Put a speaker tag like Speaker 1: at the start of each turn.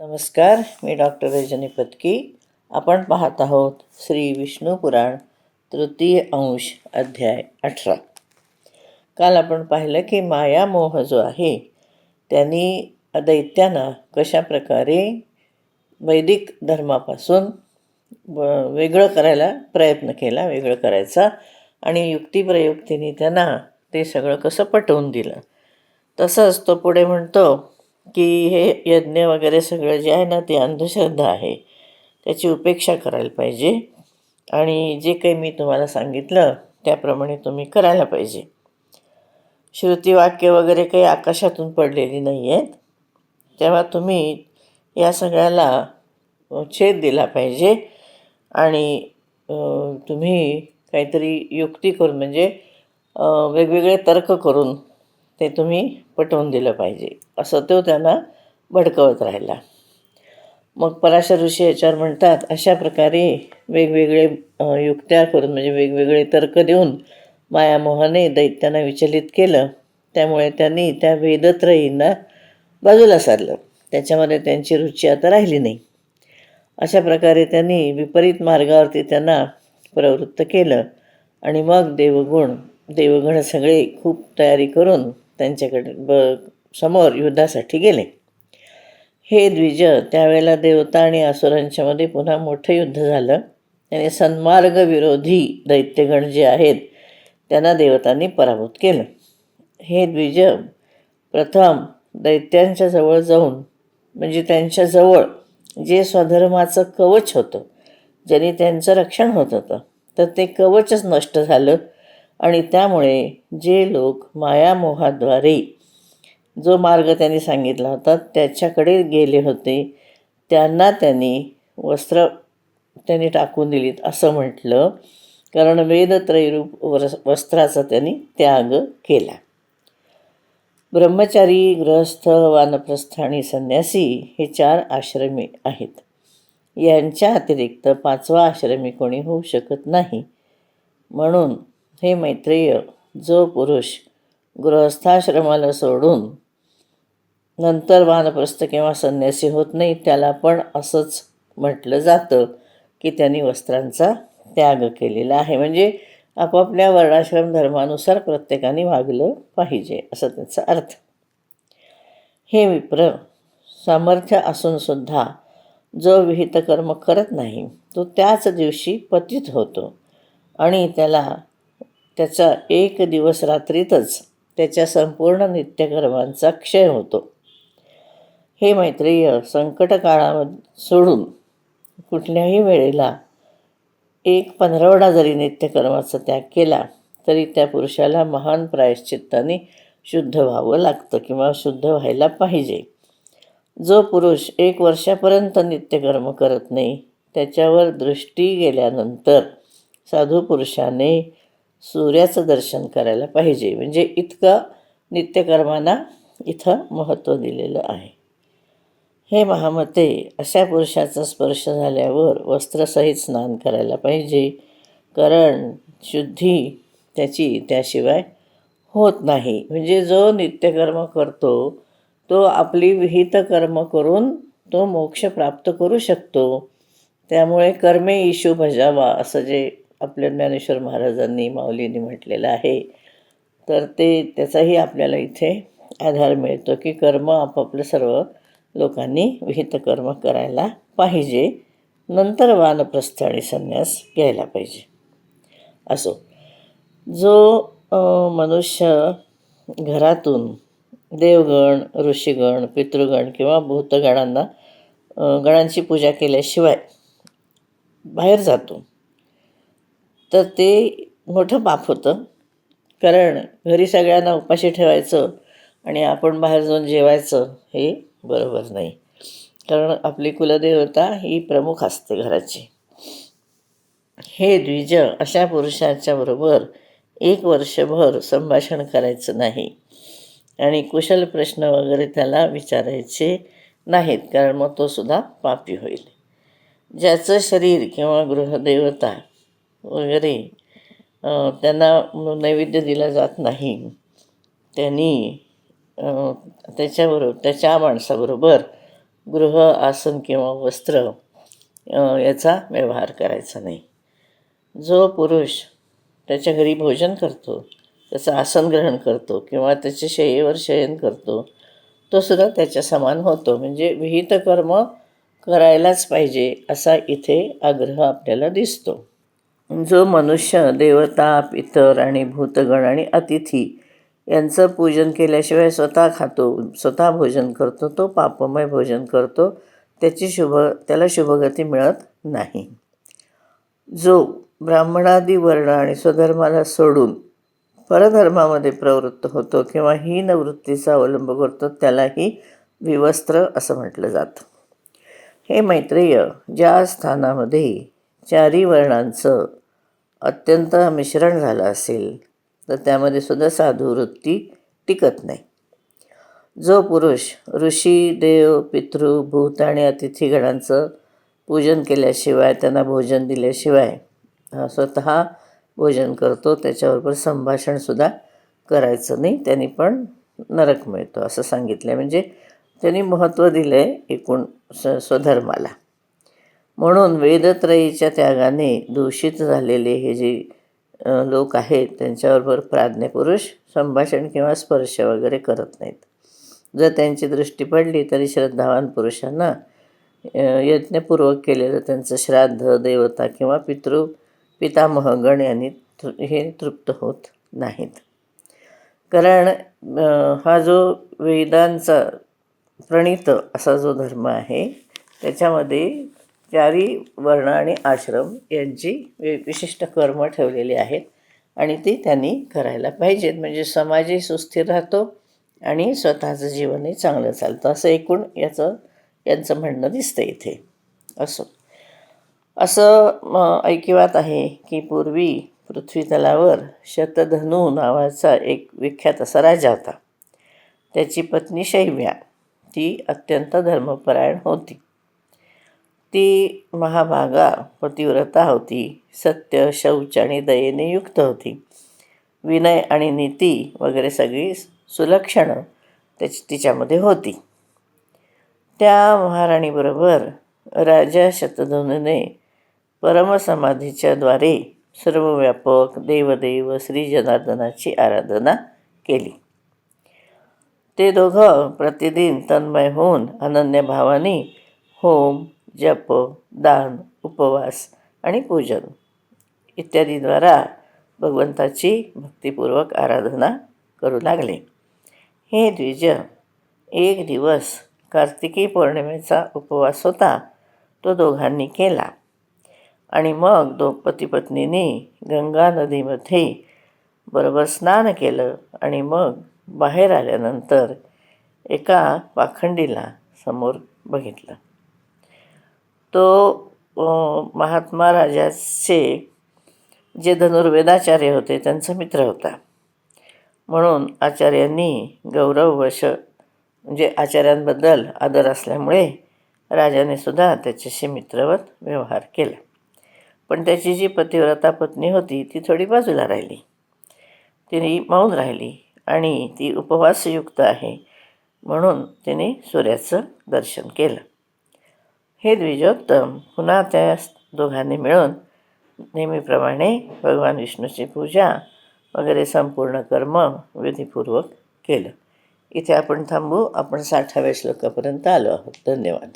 Speaker 1: नमस्कार मी डॉक्टर रजनी पत्की. आपण पाहत आहोत श्री विष्णू पुराण तृतीय अंश अध्याय अठरा. काल आपण पाहिलं की मायामोह जो आहे त्यांनी दैत्यांना कशा प्रकारे वैदिक धर्मापासून वेगळं करायला प्रयत्न केला वेगळं करायचा आणि युक्तिप्रयुक्तीने त्यांना ते सगळं कसं पटवून दिलं. तसंच तो पुढे म्हणतो की हे यज्ञ वगैरे सगळं जे आहे ना ते अंधश्रद्धा आहे. त्याची उपेक्षा करायला पाहिजे. आणि जे काही मी तुम्हाला सांगितलं त्याप्रमाणे तुम्ही करायला पाहिजे. श्रुतिवाक्य वगैरे काही आकाशातून पडलेली नाही आहेत तेव्हा तुम्ही या सगळ्याला छेद दिला पाहिजे. आणि तुम्ही काहीतरी युक्ती करून म्हणजे वेगवेगळे तर्क करून ते तुम्ही पटवून दिलं पाहिजे. असं तो त्यांना भडकवत राहिला. मग पराशर ऋषी याच्यावर म्हणतात अशा प्रकारे वेगवेगळे युक्त्या करून म्हणजे वेगवेगळे तर्क देऊन मायामोहाने दैत्यांना विचलित केलं. त्यामुळे त्यांनी त्या वेदत्रयींना बाजूला सारलं. त्याच्यामध्ये त्यांची रुची आता राहिली नाही. अशा प्रकारे त्यांनी विपरीत मार्गावरती त्यांना प्रवृत्त केलं. आणि मग देवगुण देवगण सगळे खूप तयारी करून त्यांच्याकडे ब समोर युद्धासाठी गेले. हे द्विज त्यावेळेला देवता आणि असुरांच्यामध्ये पुन्हा मोठं युद्ध झालं. आणि सन्मार्गविरोधी दैत्यगण जे आहेत त्यांना देवतांनी पराभूत केलं. हे द्विज प्रथम दैत्यांच्या जवळ जाऊन म्हणजे त्यांच्याजवळ जे स्वधर्माचं कवच होतं ज्याने त्यांचं रक्षण होत होतं तर ते कवचच नष्ट झालं. आणि त्यामुळे जे लोक मायामोहाद्वारे जो मार्ग त्यांनी सांगितला होता त्याच्याकडे गेले होते त्यांना त्यांनी वस्त्र त्यांनी टाकून दिलीत असं म्हटलं. कारण वेदत्रयरूप वरस वस्त्राचा त्यांनी त्याग केला. ब्रह्मचारी गृहस्थ वानप्रस्थ आणि संन्यासी हे चार आश्रमी आहेत. यांच्या अतिरिक्त पाचवा आश्रमी कोणी होऊ शकत नाही. म्हणून हे मैत्रेय जो पुरुष गृहस्थाश्रमाला सोडून नंतर वानप्रस्थ किंवा संन्यासी होत नाही त्याला पण असंच म्हटलं जातं की त्यांनी वस्त्रांचा त्याग केलेला आहे. म्हणजे आपापल्या वर्णाश्रम धर्मानुसार प्रत्येकाने वागलं पाहिजे असं त्याचा अर्थ. हे विप्र सामर्थ्य असूनसुद्धा जो विहित कर्म करत नाही तो त्याच दिवशी पतित होतो आणि त्याला त्याचा एक दिवस रात्रीतच त्याच्या संपूर्ण नित्यकर्मांचा क्षय होतो. हे मैत्रेय संकट काळामध्ये सोडून कुठल्याही वेळेला एक पंधरवडा जरी नित्यकर्माचा त्याग केला तरी त्या पुरुषाला महान प्रायश्चित्ताने शुद्ध व्हावं लागतं किंवा शुद्ध व्हायला पाहिजे. जो पुरुष एक वर्षापर्यंत नित्यकर्म करत नाही त्याच्यावर दृष्टी गेल्यानंतर साधू पुरुषाने सूर्याचं दर्शन करायला पाहिजे. म्हणजे इतकं नित्यकर्मांना इथं महत्त्व दिलेलं आहे. हे महामते अशा पुरुषाचा स्पर्श झाल्यावर वस्त्रसहित स्नान करायला पाहिजे. कारण शुद्धी त्याची त्याशिवाय होत नाही. म्हणजे जो नित्यकर्म करतो तो आपली विहित कर्म करून तो मोक्ष प्राप्त करू शकतो. त्यामुळे कर्मे इशू भजावा असं जे आपल्या ज्ञानेश्वर महाराजांनी माऊलींनी म्हटलेलं आहे. तर ते त्याचाही आपल्याला इथे आधार मिळतो की कर्म आपापलं सर्व लोकांनी विहित कर्म करायला पाहिजे. नंतर वानप्रस्थ आणि संन्यास घ्यायला पाहिजे. असो. जो मनुष्य घरातून देवगण ऋषीगण पितृगण किंवा भूतगणांना गणांची पूजा केल्याशिवाय बाहेर जातो तर ते मोठं पाप होतं. कारण घरी सगळ्यांना उपाशी ठेवायचं आणि आपण बाहेर जाऊन जेवायचं हे बरोबर नाही. कारण आपली कुलदेवता ही प्रमुख असते घराची. हे द्विज अशा पुरुषाच्या बरोबर एक वर्षभर संभाषण करायचं नाही. आणि कुशल प्रश्न वगैरे त्याला विचारायचे नाहीत कारण मग तो सुद्धा पापी होईल. ज्याचं शरीर किंवा गृहदेवता वगैरे त्यांना नैवेद्य दिला जात नाही. त्यांनी त्याच्याबरोबर त्याच्या माणसाबरोबर गृह आसन किंवा वस्त्र याचा व्यवहार करायचा नाही. जो पुरुष त्याच्या घरी भोजन करतो त्याचं आसन ग्रहण करतो किंवा त्याच्या शय्येवर शयन करतो तो सुद्धा त्याच्या समान होतो. म्हणजे विहित कर्म करायलाच पाहिजे असा इथे आग्रह आपल्याला दिसतो. जो मनुष्य देवता पितर आणि भूतगण आणि अतिथी यांचं पूजन केल्याशिवाय स्वतः खातो स्वतः भोजन करतो तो पापमय भोजन करतो त्याची शुभ त्याला शुभगती मिळत नाही. जो ब्राह्मणादी वर्ण आणि स्वधर्माला सोडून परधर्मामध्ये प्रवृत्त होतो किंवा हीन वृत्तीचा अवलंब करतो त्यालाही विवस्त्र असं म्हटलं जातं. हे मैत्रेय ज्या स्थानामध्ये चारी वर्णांचं अत्यंत मिश्रण झालं असेल तर त्यामध्ये सुद्धा साधुवृत्ती टिकत नाही. जो पुरुष ऋषी देव पितृ भूत आणि अतिथीगणांचं पूजन केल्याशिवाय त्यांना भोजन दिल्याशिवाय स्वतः भोजन करतो त्याच्याबरोबर संभाषणसुद्धा करायचं नाही त्यांनी पण नरक मिळतो असं सांगितलं म्हणजे त्यांनी महत्त्व दिलं आहे एकूण स स्वधर्माला. म्हणून वेदत्रयीच्या त्यागाने दूषित झालेले हे जे लोक आहेत त्यांच्याबरोबर प्राज्ञपुरुष संभाषण किंवा स्पर्श वगैरे करत नाहीत. जर त्यांची दृष्टी पडली तरी श्रद्धावान पुरुषांना यज्ञपूर्वक केलेलं त्यांचं श्राद्ध देवता किंवा पितृ पितामह गण यांनी तृ हे तृप्त होत नाहीत. कारण हा जो वेदांचा प्रणीत असा जो धर्म आहे त्याच्यामध्ये चारी वर्ण आणि आश्रम यांची वि विशिष्ट कर्म ठेवलेली आहेत आणि ती त्यांनी करायला पाहिजेत. म्हणजे समाजही सुस्थिर राहतो आणि स्वतःचं जीवनही चांगलं चालतं. असं एकूण याचं यांचं म्हणणं दिसतं इथे. असो. असं ऐकिवात आहे की पूर्वी पृथ्वीतलावर शतधनू नावाचा एक विख्यात असा राजा होता. त्याची पत्नी शैव्या. ती अत्यंत धर्मपरायण होती. ती महाभागा पतिव्रता होती. सत्य शौच आणि दयेने युक्त होती. विनय आणि नीती वगैरे सगळी सुलक्षणं त्याची तिच्यामध्ये होती. त्या महाराणीबरोबर राजा शतधनुने परमसमाधीच्या द्वारे सर्वव्यापक देवदेव श्री जनार्दनाची आराधना केली. ते दोघं प्रतिदिन तन्मय होऊन अनन्य भावाने होम जप दान उपवास आणि पूजन इत्यादीद्वारा भगवंताची भक्तिपूर्वक आराधना करू लागले. हे द्विज एक दिवस कार्तिकी पौर्णिमेचा उपवास होता तो दोघांनी केला. आणि मग दो पतीपत्नीने गंगा नदीमध्ये बरोबर स्नान केलं आणि मग बाहेर आल्यानंतर एका पाखंडीला समोर बघितलं. तो महात्मा राजाचे जे धनुर्वेदाचार्य होते त्यांचा मित्र होता. म्हणून आचार्यांनी गौरववश म्हणजे आचार्यांबद्दल आदर असल्यामुळे राजाने सुद्धा त्याच्याशी मित्रवत व्यवहार केला. पण त्याची जी पतिव्रता पत्नी होती ती थोडी बाजूला राहिली. तिने मौन राहिली आणि ती उपवासयुक्त आहे म्हणून तिने सूर्याचं दर्शन केलं. हे द्विजोत्तम. पुन्हा त्या दोघांनी मिळून नेहमीप्रमाणे भगवान विष्णूची पूजा वगैरे संपूर्ण कर्म विधीपूर्वक केलं. इथे आपण थांबू. आपण साठाव्या श्लोकापर्यंत आलो आहोत. धन्यवाद.